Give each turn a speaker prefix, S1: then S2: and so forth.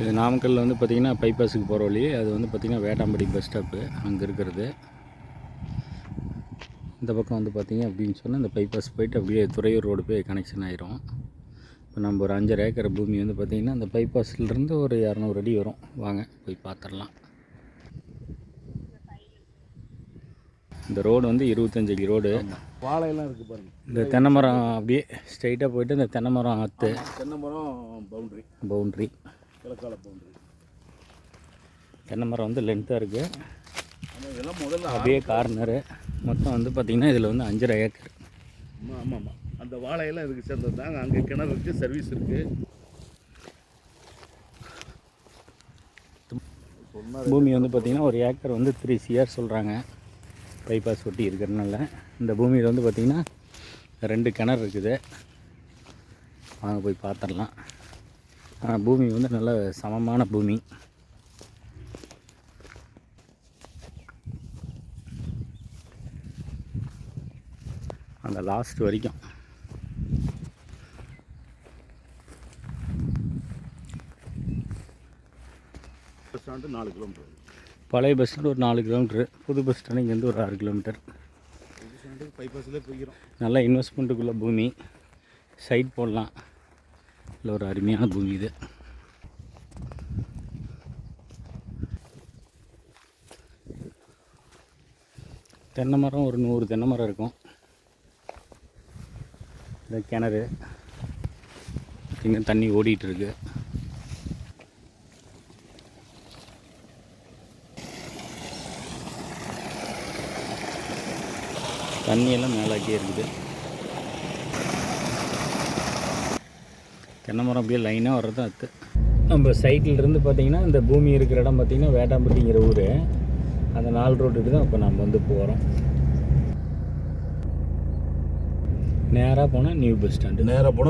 S1: இது நாமக்கல்ல வந்து பார்த்திங்கன்னா பைபாஸுக்கு போகிற வழி. அது வந்து பார்த்திங்கன்னா வேட்டாம்படி பஸ் ஸ்டாப்பு அங்கே இருக்கிறது. இந்த பக்கம் வந்து பார்த்திங்க அப்படின்னு சொன்னால் இந்த பைபாஸ் போயிட்டு அப்படியே துறையூர் ரோடு போய் கனெக்ஷன் ஆயிரும். இப்போ நம்ம ஒரு அஞ்சரை ஏக்கர் பூமி வந்து பார்த்திங்கன்னா அந்த bypassல-இருந்து ஒரு இரநூறு அடி வரும். வாங்க போய் பார்த்துடலாம் இந்த ரோடு வந்து இருபத்தஞ்சு ரோடு
S2: வாழையெல்லாம் இருக்குது பாருங்க.
S1: இந்த தென்னை மரம் அப்படியே ஸ்ட்ரைட்டாக போயிட்டு இந்த தென்னை மரம் அத்து
S2: தென்னை மரம் பவுண்ட்ரி
S1: பவுண்ட்ரி
S2: கிழக்கால பவுண்ட்ரி
S1: தென்னை மரம் வந்து லென்த்தாக இருக்குது
S2: இதெல்லாம் முதல்ல
S1: அப்படியே கார்னரு மொத்தம் வந்து பார்த்திங்கன்னா இதில் வந்து அஞ்சரை ஏக்கர்
S2: ஆமாம் ஆமாம் ஆமாம் அந்த வாழையெல்லாம் இதுக்கு சேர்ந்தது தாங்க. அங்கே கிணறு இருக்குது சர்வீஸ் இருக்குது
S1: பூமி வந்து பார்த்திங்கன்னா ஒரு ஏக்கர் வந்து த்ரீ சிஆர் சொல்கிறாங்க பைபாஸ் ஒட்டி இருக்கிறதுனால. இந்த பூமியில் வந்து பார்த்திங்கன்னா ரெண்டு கிணறு இருக்குது. வாங்க போய் பார்த்துடலாம். பூமி வந்து நல்ல சமமான பூமி. அந்த லாஸ்ட் வரைக்கும்.
S2: பஸ் ஸ்டாண்டு நாலு கிலோமீட்டர்.
S1: பழைய பஸ் ஸ்டாண்ட் ஒரு நாலு கிலோமீட்ரு புது பஸ் ஸ்டாண்ட் இங்கேருந்து ஒரு ஆறு கிலோமீட்டர்.
S2: போய்க்கிறோம்.
S1: நல்ல இன்வெஸ்ட்மெண்ட்டுக்குள்ள பூமி. சைட் போடலாம். இல்லை ஒரு அருமையான பூமி இது. தென்னை மரம் ஒரு நூறு தென்னை மரம் இருக்கும். இந்த கிணறு. இங்கே தண்ணி ஓடிட்டு இருக்கு. தண்ணியெல்லாம் மேலாக்கியே இருக்குது. தென்னை மரம் அப்படியே லைனாக வர்றது அத்து நம்ம சைட்டில் இருந்து பார்த்தீங்கன்னா இந்த பூமி இருக்கிற இடம் பார்த்தீங்கன்னா வேட்டாம்பட்டிங்கிற ஊர். அந்த நாலு ரோட்டுக்கு தான் இப்போ நம்ம வந்து போகிறோம் நேராக போனால் நியூ பஸ் ஸ்டாண்டு
S2: நேராக போனால்